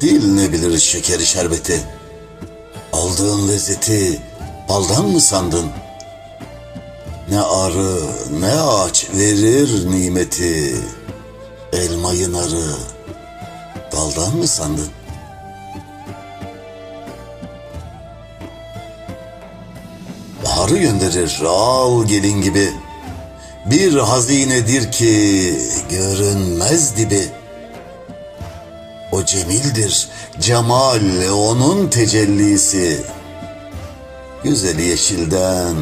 Dil ne bilir şekeri şerbeti. Aldığın lezzeti baldan mı sandın? Ne arı ne ağaç verir nimeti. Elmayı narı daldan mı sandın? Baharı gönderir al gelin gibi. Bir hazinedir ki görünmez dibi. O cemildir, cemal onun tecellisi. Güzeli yeşilden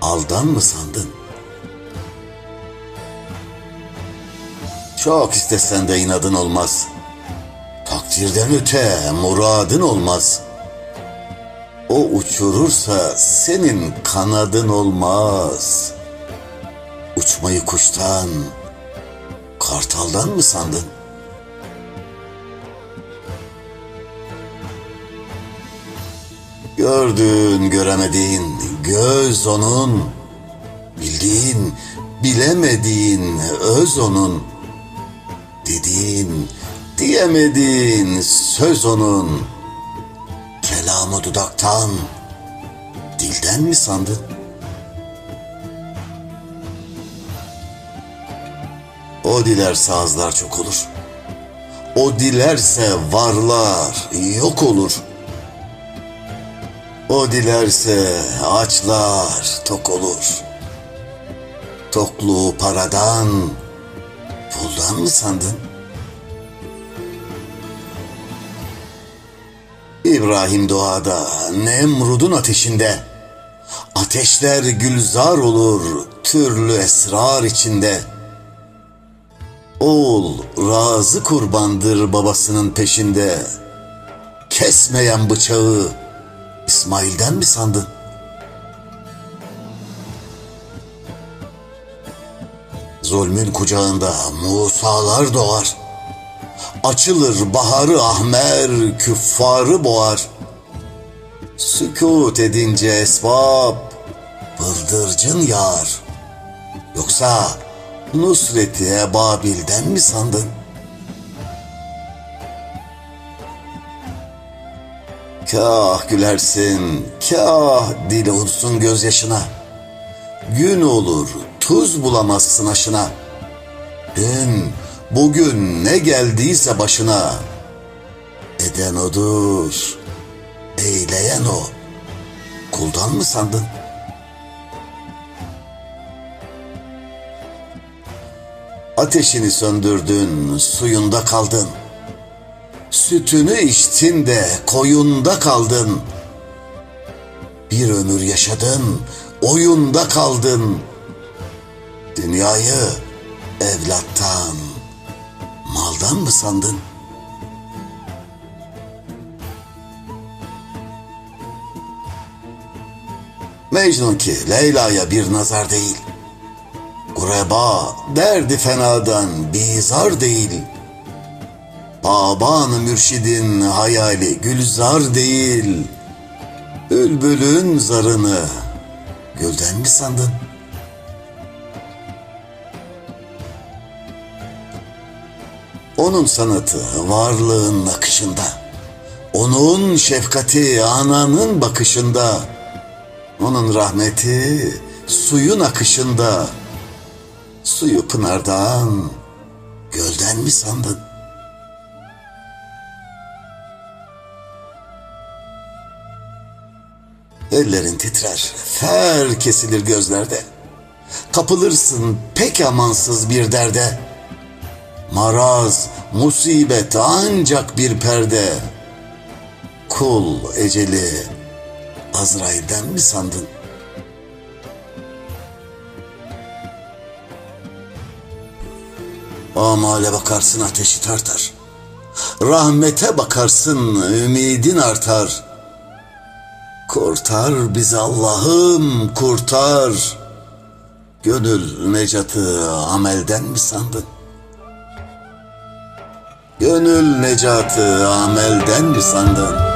aldan mı sandın? Çok istesen de inadın olmaz. Takdirden öte muradın olmaz. O uçurursa senin kanadın olmaz. Uçmayı kuştan, kartaldan mı sandın? Gördün göremediğin göz onun, bildiğin bilemediğin öz onun, dediğin diyemediğin söz onun, kelamı dudaktan, dilden mi sandın? O dilerse azlar çok olur. O dilerse varlar yok olur. O dilerse açlar tok olur. Tokluğu paradan, puldan mı sandın? İbrahim doğada, Nemrud'un ateşinde. Ateşler gülzar olur, türlü esrar içinde. Oğul razı kurbandır babasının peşinde. Kesmeyen bıçağı İsmail'den mi sandın? Zulmün kucağında Musa'lar doğar. Açılır baharı ahmer, küffarı boğar. Sükut edince esbab, bıldırcın yağar. Yoksa Nusret'i Ebabil'den mi sandın? Kah gülersin, kah dil olsun gözyaşına. Gün olur, tuz bulamazsın aşına. Dün, bugün ne geldiyse başına. Eden odur, eyleyen o. Kuldan mı sandın? Ateşini söndürdün, suyunda kaldın. Sütünü içtin de koyunda kaldın. Bir ömür yaşadın, oyunda kaldın. Dünyayı evlattan, maldan mı sandın? Mecnun ki Leyla'ya bir nazar değil. Gureba derdi fenadan bizar değil. Baban mürşidin hayali gülzar değil. Bülbülün zarını gülden mi sandın? Onun sanatı varlığın akışında. Onun şefkati ananın bakışında. Onun rahmeti suyun akışında. Suyu pınardan, gölden mi sandın? Ellerin titrer, fer kesilir gözlerde. Kapılırsın pek amansız bir derde. Maraz, musibet ancak bir perde. Kul eceli Azrail'den mi sandın? Amale bakarsın ateşi tartar. Rahmete bakarsın ümidin artar. Kurtar bizi Allah'ım kurtar. Gönül necatı amelden mi sandın? Gönül necatı amelden mi sandın?